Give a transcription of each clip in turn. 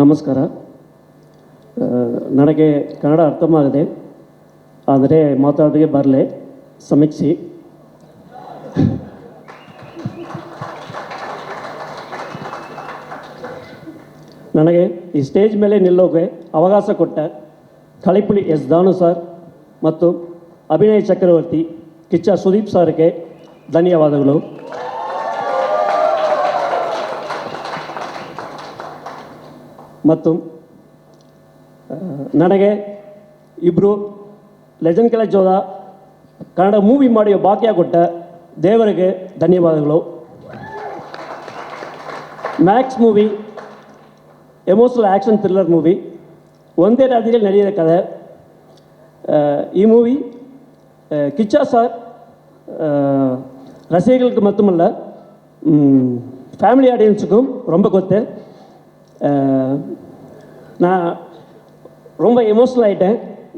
ನಮಸ್ಕಾರ. ನನಗೆ ಕನ್ನಡ ಅರ್ಥವಾಗಿದೆ, ಆದರೆ ಮಾತಾಡೋದಕ್ಕೆ ಬರಲೆ. ಸಮೀಕ್ಷಿ. ನನಗೆ ಈ ಸ್ಟೇಜ್ ಮೇಲೆ ನಿಲ್ಲೋಕೆ ಅವಕಾಶ ಕೊಟ್ಟ ಕಳಿಪುಳಿ ಎಸ್. ದಾನು ಸರ್ ಮತ್ತು ಅಭಿನಯ್ ಚಕ್ರವರ್ತಿ ಕಿಚ್ಚ ಸುದೀಪ್ ಸರ್ಗೆ ಧನ್ಯವಾದಗಳು. ಮತ್ತು ಆ, ನನಗೆ ಇಬ್ಬರು ಲೆಜೆಂಡ್ ಕೆಲ ಜೋದ ಕನ್ನಡ ಮೂವಿ ಮಾಡಿ ಭಾಗ್ಯ ಕೊಟ್ಟ ದೇವರಿಗೆ ಧನ್ಯವಾದಗಳು Max movie emotional action thriller movie ಒಂದೇ ರಾಜ್ಯದಲ್ಲಿ ನಡೆಯೋ ಕಥೆ ಆ, ಈ மூவி கிச்சா சார் ரசிகர்களுக்கு மட்டுமல்ல ம், ஃபேமிலி ஆடியன்ஸுக்கும் ரொம்ப கொத்து அஹ், நான் ரொம்ப எமோஷனல் ஆகிட்டேன்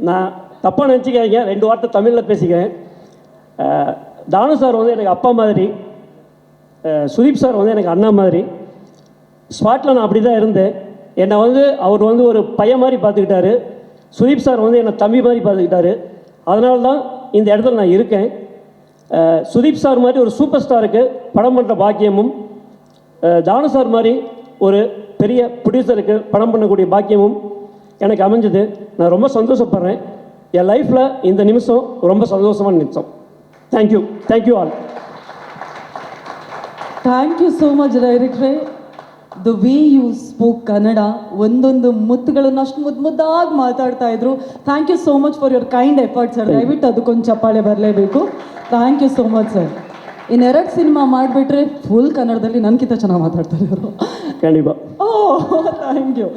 நான் தப்பாக நினச்சிக்காதீங்க. ரெண்டு வார்த்தை தமிழில் பேசிக்கிறேன். தானு சார் வந்து எனக்கு அப்பா மாதிரி சுதீப் சார் வந்து எனக்கு அண்ணா மாதிரி. ஸ்பாட்டில் நான் அப்படி தான் இருந்தேன். என்னை வந்து அவர் வந்து ஒரு பையன் மாதிரி பார்த்துக்கிட்டாரு. சுதீப் சார் வந்து என்னை தம்பி மாதிரி பார்த்துக்கிட்டாரு. அதனால தான் இந்த இடத்துல நான் இருக்கேன். சுதீப் சார் மாதிரி ஒரு சூப்பர் ஸ்டாருக்கு படம் பண்ணுற பாக்கியமும் தானு சார் மாதிரி ஒரு பெரிய ப்ரொடியூசருக்கு படம் பண்ணக்கூடிய பாக்கியமும் எனக்கு அமைஞ்சது நான் ரொம்ப சந்தோஷப்படுறேன் என் லைஃப்பில் இந்த நிமிஷம் ரொம்ப சந்தோஷமான நிமிஷம் thank you thank you all thank you so much ಡೈರೆಕ್ಟ್ರೆ the way you spoke Kannada ಒಂದೊಂದು ಮುತ್ತುಗಳನ್ನು ಅಷ್ಟು ಮುದ್ದು ಮುದ್ದಾಗಿ ಮಾತಾಡ್ತಾ ಇದ್ರು thank you so much for your kind effort sir ದಯವಿಟ್ಟು ಅದಕ್ಕೊಂದು ಚಪ್ಪಾಳೆ ಬರಲೇಬೇಕು thank you so much sir ಇನ್ ಇನ್ನೆರಡು ಸಿನಿಮಾ ಮಾಡಿಬಿಟ್ರೆ ಫುಲ್ ಕನ್ನಡದಲ್ಲಿ ನನಗಿಂತ ಚೆನ್ನಾಗಿ ಮಾತಾಡ್ತಾರೆ ಅವರು ಖಂಡಿತ. ಓ ಥ್ಯಾಂಕ್ ಯು